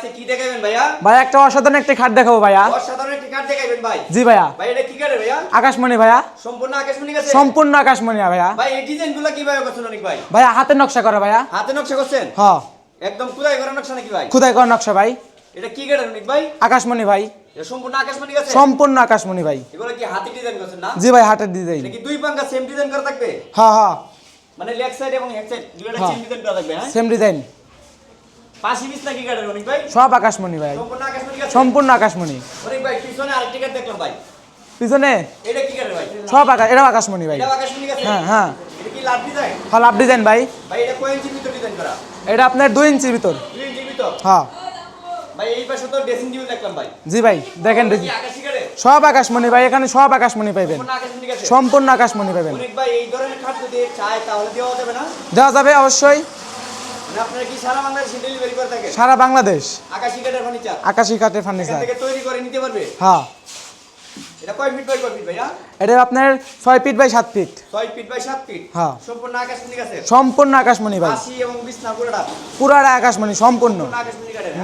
আজকে কি দেখাবেন ভাইয়া? ভাই একটা অসাধারণ একটি খাট দেখাবো ভাইয়া। অসাধারণ একটি কাঠ দেখাবেন ভাই। জি ভাইয়া। ভাই এটা কি কাঠের ভাইয়া? আকাশমণি ভাইয়া। সম্পূর্ণ আকাশমণি গেছে? সম্পূর্ণ আকাশমণি ভাইয়া। ভাই এই ডিজাইনগুলো কীভাবে করছেন অনেক ভাই? ভাইয়া হাতের নকশা করা ভাইয়া। হাতে নকশা করছেন? হ। একদম কুদাই করা নকশা নাকি ভাই? খুদাই করা নকশা ভাই। এটা কি কাঠের অনেক ভাই? আকাশমণি ভাই। সম্পূর্ণ আকাশমণি গেছে? সম্পূর্ণ আকাশমণি ভাই। এগুলো কি হাতে ডিজাইন করছেন না? জি ভাই হাতের ডিজাইন। এটা কি দুই পাঙ্গা সেম ডিজাইন করা থাকবে? হ্যাঁ হ্যাঁ মানে লেগ সাইড এবং হেড সাইড হ্যাঁ। সেম ডিজাইন করা থাকবে হ্যাঁ? সেম ডিজাইন পাশি বিছ নাকি কাঠের অনেক ভাই সব আকাশমণি ভাই। সম্পূর্ণ আকাশমণি ভাই পিছনে আরেকটি দেখলাম ভাই। পিছনে? এটা কি ভাই? সব আকাশ এটাও আকাশমণি ভাই। এটা হ্যাঁ হ্যাঁ। এটা কি লাভ ডিজাইন ভাই। ভাই এটা কয় ইঞ্চির ভিতর ডিজাইন করা? এটা আপনার দুই ইঞ্চির ভিতর। দুই ইঞ্চির ভিতর? হ্যাঁ। ভাই এই পাশে তো ড্রেসিং টেবিল দেখলাম ভাই। জি ভাই দেখেন এটা দেখি। সব আকাশমণি ভাই এখানে সব আকাশমণি পাইবেন। সম্পূর্ণ আকাশমণি পাইবেন। ভাই এই ধরনের খাট যদি চায় তাহলে দেওয়া যাবে না? দেওয়া যাবে অবশ্যই। আপনারা কি সারা বাংলাদেশে ডেলিভারি করে থাকেন? সারা বাংলাদেশ। আকাশি কাঠের ফার্নিচার আকাশী কাঠের ফার্নিচার থেকে তৈরি করে নিতে পারবে? হ্যাঁ। এটা কয় ফিট বাই কয় ফিট ভাইয়া? এটা আপনার ছয় ফিট বাই সাত ফিট ফিট বাই সাত ফিট হ্যাঁ। সম্পূর্ণ আকাশমণি সম্পূর্ণ আকাশমণি ভাই। আশি এবং বিছনা পুরোটা? পুরাটা আকাশমণি সম্পূর্ণ। সম্পূর্ণ আকাশমণি কাঠের